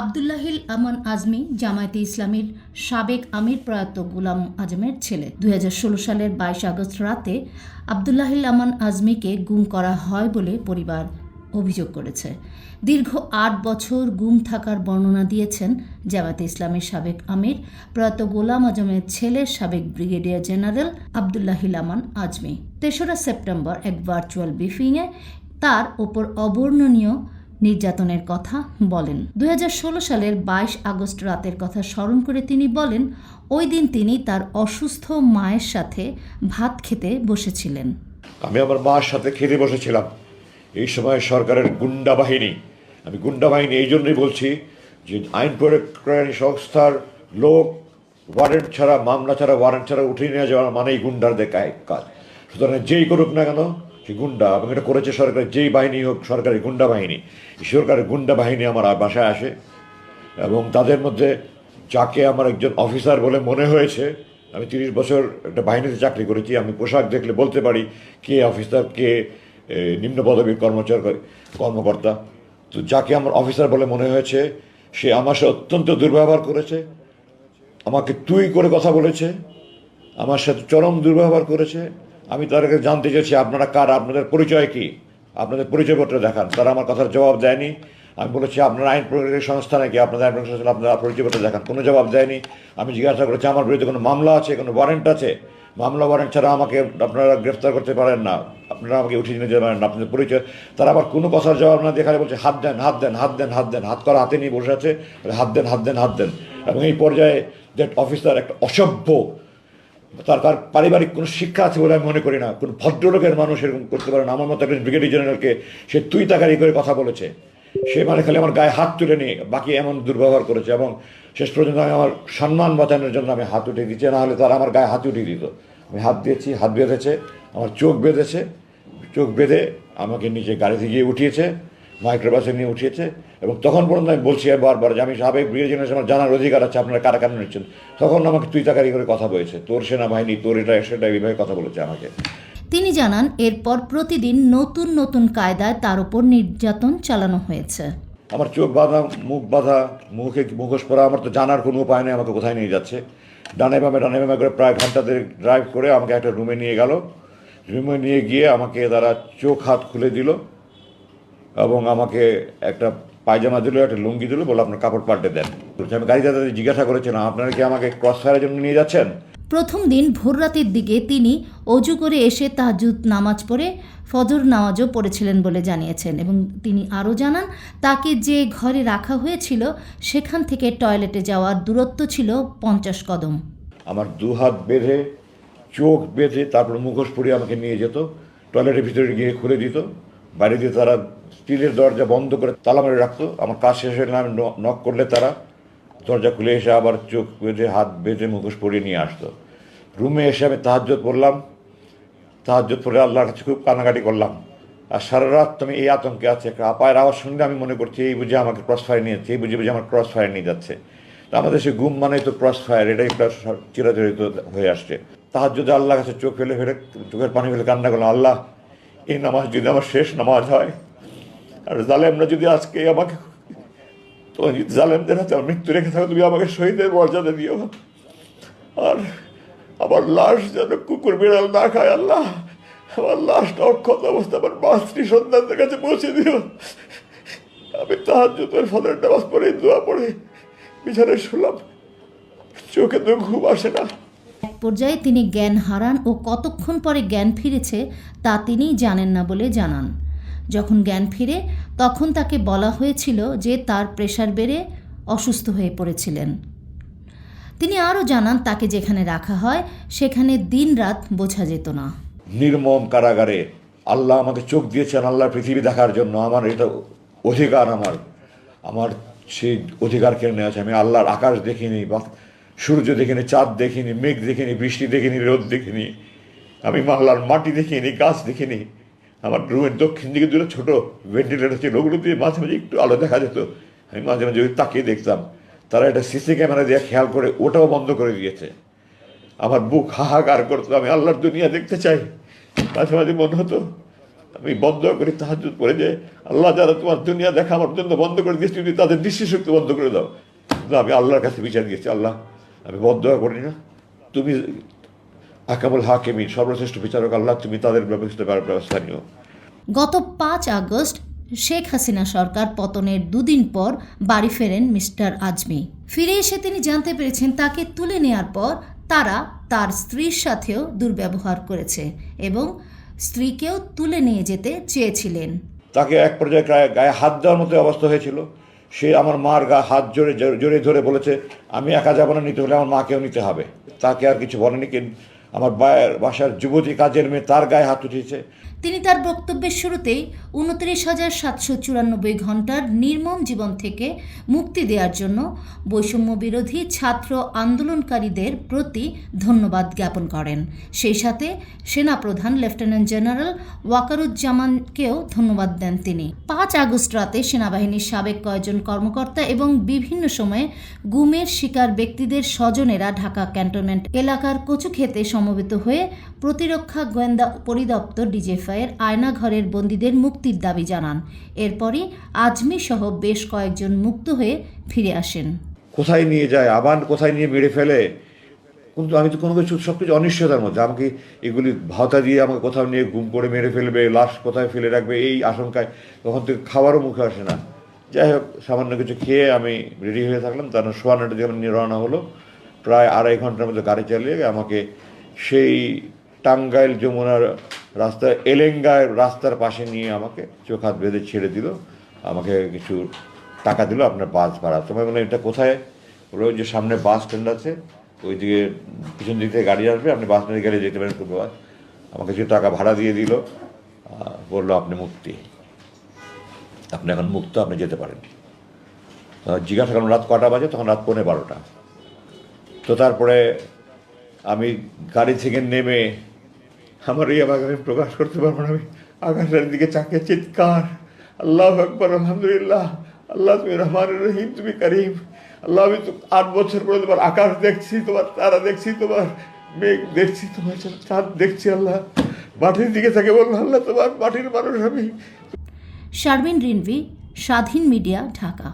আবদুল্লাহিল আমান আজমি জামায়াতে ইসলামীর সাবেক আমির প্রয়াত গুলাম আজমের ছেলে। দুই হাজার ষোলো সালের বাইশ আগস্ট রাতে আবদুল্লাহিল আমান আজমিকে গুম করা হয় বলে পরিবার অভিযোগ করেছে। দীর্ঘ আট বছর গুম থাকার বর্ণনা দিয়েছেন জামায়াতে ইসলামের সাবেক আমির প্রয়াত গোলাম আজমের ছেলে সাবেক ব্রিগেডিয়ার জেনারেল আবদুল্লাহিল আমান আজমি। তেসরা সেপ্টেম্বর এক ভার্চুয়াল ব্রিফিংয়ে তার ওপর অবর্ণনীয় নির্যাতনের কথা বলেন। দু হাজার ষোলো সালের বাইশ আগস্ট রাতের কথা স্মরণ করে তিনি বলেন, ওই দিন তিনি তার অসুস্থ মায়ের সাথে ভাত খেতে বসেছিলেন। আমি আমার মার সাথে খেতে বসেছিলাম। এই সময় সরকারের গুন্ডা বাহিনী, আমি গুন্ডা বাহিনী এই জন্যই বলছি যে আইন প্রয়োগকারী সংস্থার লোক ওয়ারেন্ট ছাড়া, মামলা ছাড়া, ওয়ারেন্ট ছাড়া উঠিয়ে নিয়ে যাওয়া মানেই গুন্ডারদের কাজ। সুতরাং যেই করুক না কেন সে গুন্ডা, এবং এটা করেছে সরকার, যেই বাহিনী হোক, সরকারি গুন্ডা বাহিনী। সরকারের গুন্ডা বাহিনী আমার বাসায় আসে। এবং তাদের মধ্যে যাকে আমার একজন অফিসার বলে মনে হয়েছে, আমি তিরিশ বছর একটা বাহিনীতে চাকরি করেছি, আমি পোশাক দেখলে বলতে পারি কে অফিসার, কে নিম্ন পদবীর কর্মচার কর্মকর্তা। তো যাকে আমার অফিসার বলে মনে হয়েছে, সে আমার সাথে অত্যন্ত দুর্ব্যবহার করেছে, আমাকে তুই করে কথা বলেছে, আমার সাথে চরম দুর্ব্যবহার করেছে আমি তাদেরকে জানতে চেয়েছি, আপনারা কার? আপনাদের পরিচয় কি? আপনাদের পরিচয়পত্র দেখান। তারা আমার কথার জবাব দেয়নি। আমি বলেছি, আপনার আইন প্রয়োগের সংস্থা নাকি? আপনাদের আইন প্রয়োগের সংস্থা, আপনারা পরিচয়পত্র দেখান। কোনো জবাব দেয়নি। আমি জিজ্ঞাসা করেছি, আমার বিরুদ্ধে কোনো মামলা আছে? কোনো ওয়ারেন্ট আছে? মামলা ওয়ারেন্ট ছাড়া আমাকে আপনারা গ্রেফতার করতে পারেন না। আপনারা আমাকে উঠিয়ে নিয়ে যেতে পারেন না। আপনাদের পরিচয়। তারা আবার কোনো কথার জবাব না দেখালে বলছে, হাত দেন হাত দেন হাত দেন হাত দেন, হাত করা হাতে নিয়ে বসে আছে। হাত দেন হাত দেন হাত দেন। এবং এই পর্যায়ে দ্যাট অফিসার একটা অসভ্য তার তার পারিবারিক কোনো শিক্ষা আছে বলে আমি মনে করি না। কোনো ভদ্রলোকের মানুষ এরকম করতে পারে না। আমার মতো একজন ব্রিগেডিয়ার জেনারেলকে সে তুই তাকারি করে কথা বলেছে। সে মানে খালি আমার গায়ে হাত তুলে নিয়ে বাকি এমন দুর্ব্যবহার করেছে এবং শেষ পর্যন্ত আমি আমার সম্মান বাঁচানোর জন্য আমি হাত উঠিয়ে দিচ্ছি না হলে তারা আমার গায়ে হাত উঠিয়ে দিত। আমি হাত দিয়েছি, হাত বেঁধেছে, আমার চোখ বেঁধেছে। চোখ বেঁধে আমাকে নিচে গাড়িতে গিয়ে উঠিয়েছে। মাইক্রোবাসে নিয়ে উঠিয়েছে এবং তখন পর্যন্ত আমি বলছি বারবার যে আমি সাবেক ব্রিগেডিয়ার জেনারেল আমার জানার অধিকার আছে আপনারা কারা কেন নিচ্ছেন? তখন আমাকে তুই তাকারি করে কথা বলেছে তোর সেনাবাহিনী তোর এটা সেটা এইভাবে কথা বলেছে আমাকে। তিনি জানান এরপর প্রতিদিন নতুন নতুন কায়দায় তার উপর নির্যাতন চালানো হয়েছে। আমার চোখ বাঁধা মুখ বাঁধা মুখে মুখোশ পরা আমার তো জানার কোনো উপায় নেই আমাকে কোথায় নিয়ে যাচ্ছে? ডানে বামে ডানে বামে করে প্রায় ঘণ্টা দেড়েক ড্রাইভ করে আমাকে একটা রুমে নিয়ে গেল। রুমে নিয়ে গিয়ে আমাকে তারা চোখ হাত খুলে দিল। এবং আমাকে একটা পায়জামা দিল একটা লুঙ্গি দিল বলে আপনার কাপড় পাল্টে দেন। আমি গাড়িতে তাদের জিজ্ঞাসা করেছিলাম আপনারা কি আমাকে ক্রস ফায়ারের জন্য নিয়ে যাচ্ছেন? প্রথম দিন ভোররাতের দিকে তিনি অজু করে এসে তাহাজুদ নামাজ পড়ে ফজর নামাজও পড়েছিলেন বলে জানিয়েছেন এবং তিনি আরও জানান তাকে যে ঘরে রাখা হয়েছিল সেখান থেকে টয়লেটে যাওয়ার দূরত্ব ছিল পঞ্চাশ কদম। আমার দু হাত বেঁধে চোখ বেঁধে তারপর মুখোশ পরিয়ে আমাকে নিয়ে যেত টয়লেটের ভিতরে গিয়ে খুলে দিত। বাইরে দিয়ে তারা স্টিলের দরজা বন্ধ করে তালা মেরে রাখতো। আমার কাজ শেষ হলে আমি নক করলে তারা দরজা খুলে এসে আবার চোখ বেঁধে, হাত বেঁধে মুখোশ পরিয়ে নিয়ে আসতো। রুমে এসে আমি তাহাজ্জত পড়লাম। তাহাজ্জত পড়ে আল্লাহর কাছে খুব কান্নাকাটি করলাম। আর সারা রাত তুমি এই আতঙ্কে আছে। একটা আপায়ের আওয়াজ শুনলে আমি মনে করছি, এই বুঝে আমাকে ক্রস ফায়ার নিয়ে যাচ্ছে, এই বুঝে বুঝে আমার ক্রস ফায়ার নিয়ে যাচ্ছে। তো আমাদের সে গুম মানে তো ক্রস ফায়ার এটাই একটা চিরাচরিত হয়ে আসছে। তাহার যদি আল্লাহর কাছে চোখ ফেলে ফেলে চোখের পানি ফেলে কান্না করলাম, আল্লাহ এই নামাজ যদি আমার শেষ নামাজ হয়, আর জালেমরা যদি আজকে আমাকে তোমার জালেমদের হাতে আমার মৃত্যু রেখে থাকো, তুমি আমাকে শহীদের মর্যাদা দিও। আর আমার লাশ যেন কুকুর বিড়াল না খায়, আল্লাহ, আমার লাশটা অক্ষত অবস্থা আমার মাতৃ সন্তানদের কাছে পৌঁছে দিও। আমি তাহার জুতোর ফলের নামাজ পড়ে, দোয়া পড়ে, বিছানায় শুলাম, চোখে তো ঘুম আসে না। পর্যায়ে তিনি জ্ঞান হারান ও কতক্ষণ পরে জ্ঞান ফিরেছে তা তিনি জানেন না বলে জানান। যখন জ্ঞান ফিরে, তখন তাকে বলা হয়েছিল যে তার প্রেশার বেড়ে অসুস্থ হয়ে পড়েছিলেন। তিনি আরও জানান, তাকে যেখানে রাখা হয়, সেখানে দিনরাত বোঝা যেত না। নির্মম কারাগারে আল্লাহ আমাকে চোখ দিয়েছেন আল্লাহ পৃথিবী দেখার জন্য। আমার এটা অধিকার আমার। আমার সেই অধিকার কেড়ে আছে। আমি আল্লাহর আকাশ দেখিনি বা সূর্য দেখিনি, চাঁদ দেখিনি, মেঘ দেখিনি, বৃষ্টি দেখিনি, রোদ দেখিনি, আমি আল্লাহর মাটি দেখিনি, গাছ দেখিনি, আমার রুমের দক্ষিণ দিকে দুটো ছোটো ভেন্টিলেটর ছিল, ওগুলো দিয়ে মাঝে মাঝে একটু আলো দেখা যেত। আমি মাঝে মাঝে ওই তাকিয়ে দেখতাম। তারা একটা সিসি ক্যামেরা দিয়ে খেয়াল করে ওটাও বন্ধ করে দিয়েছে। আমার বুক হাহাকার করতো, আমি আল্লাহর দুনিয়া দেখতে চাই। মাঝে মাঝে মনে হতো, আমি বন্ধ করি তাহাজুদ করে যে আল্লাহ যারা তোমার দুনিয়া দেখা আমার জন্য বন্ধ করে দিয়েছে, তুমি তাদের দৃষ্টিশক্তি বন্ধ করে দাও। আমি আল্লাহর কাছে বিচার দিয়েছি, আল্লাহ আমি বন্ধ করি না। তুমি আকাবুল হাকিমি সর্বশ্রেষ্ঠ বিচারক আল্লাহ তুমি তাদের ব্যবস্থা ব্যবস্থা নিও। গত পাঁচ আগস্ট শেখ হাসিনা সরকার পতনের দুদিন পর বাড়ি ফেরেন মিস্টার আজমি। ফিরে এসে তিনি জানতে পেরেছেন তাকে তুলে নেয়ার পর তারা তার স্ত্রীর সাথেও দুর্ব্যবহার করেছে এবং স্ত্রীকেও তুলে নিয়ে যেতে চেয়েছিলেন। তাকে এক পর্যায়ে গায়ে হাত দেওয়ার মতো অবস্থা হয়েছিল। সে আমার মার গা হাত জোরে জোরে ধরে বলেছে, আমি একা যাব না, নিতে হলে আমার মাকেও নিতে হবে। তাকে আর কিছু বলেনি, কিন্তু আমার বাসার যুবতী কাজের মেয়ে তার গায়ে হাত উঠিয়েছে। তিনি তার বক্তব্যের শুরুতেই উনত্রিশ হাজার সাতশো চুরানব্বই ঘণ্টার নির্মম জীবন থেকে মুক্তি দেওয়ার জন্য বৈষম্য বিরোধী ছাত্র আন্দোলনকারীদের প্রতি ধন্যবাদ জ্ঞাপন করেন। সেই সাথে সেনাপ্রধান লেফটেন্যান্ট জেনারেল ওয়াকারুজ্জামানকেও ধন্যবাদ দেন তিনি। পাঁচ আগস্ট রাতে সেনাবাহিনীর সাবেক কয়েকজন কর্মকর্তা এবং বিভিন্ন সময়ে গুমের শিকার ব্যক্তিদের স্বজনেরা ঢাকা ক্যান্টনমেন্ট এলাকার কচুক্ষেতে সমবেত হয়ে প্রতিরক্ষা গোয়েন্দা পরিদপ্তর ডিজেফাইয়ের আয়নাঘরের বন্দীদের মুক্তির দাবি জানান। এরপরই আজমি সহ বেশ কয়েকজন মুক্ত হয়ে ফিরে আসেন। কোথায় নিয়ে যায়? আবার কোথায় নিয়ে মেরে ফেলে? কিন্তু আমি তো কোনো কিছু সব কিছু অনিশ্চয়তার মধ্যে। আমাকে এগুলি ভাওতা দিয়ে আমাকে কোথাও নিয়ে গুম করে মেরে ফেলবে, লাশ কোথায় ফেলে রাখবে, এই আশঙ্কায় তখন থেকে খাবারও মুখে আসে না। যাই হোক, সামান্য কিছু খেয়ে আমি রেডি হয়ে থাকলাম। তার সোয়ানাটা যখন নিয়ে রওনা হলো, প্রায় আড়াই ঘণ্টার মধ্যে গাড়ি চালিয়ে আমাকে সেই টাঙ্গাইল যমুনার রাস্তা, এলেঙ্গায় রাস্তার পাশে নিয়ে আমাকে চোখ হাত বেঁধে ছেড়ে দিল। আমাকে কিছু টাকা দিল, আপনার বাস ভাড়া। তোমায় বললাম, এটা কোথায়? বলল যে সামনে বাস স্ট্যান্ড আছে ওই দিকে পিছন দিক থেকে গাড়ি আসবে, আপনি বাস স্ট্যান্ডে গেলে যেতে পারেন খুব বাস আমাকে কিছু টাকা ভাড়া দিয়ে দিল। বলল, আপনি মুক্তি। আপনি এখন মুক্ত, আপনি যেতে পারেন। জিজ্ঞাসা করলাম, রাত কটা বাজে? তখন রাত পৌনে বারোটা। তো তারপরে আমি গাড়ি থেকে নেমে আমার এই আমাকে আমি প্রকাশ করতে পারব না। আমি আকাশের দিকে চাকে চিৎকার। আল্লাহ আকবর, আলহামদুলিল্লাহ। আল্লাহ, তুমি রহমান রহিম, তুমি করিম। আল্লাহ, আমি তো আট বছর পরে তোমার আকাশ দেখছি, তোমার তারা দেখছি, তোমার মেঘ দেখছি, তোমার চাঁদ দেখছি, আল্লাহ। মাটির দিকে থাকে বলল, আল্লাহ, তোমার মাটির মানুষ আমি। শারমিন রিনভি, স্বাধীন মিডিয়া, ঢাকা।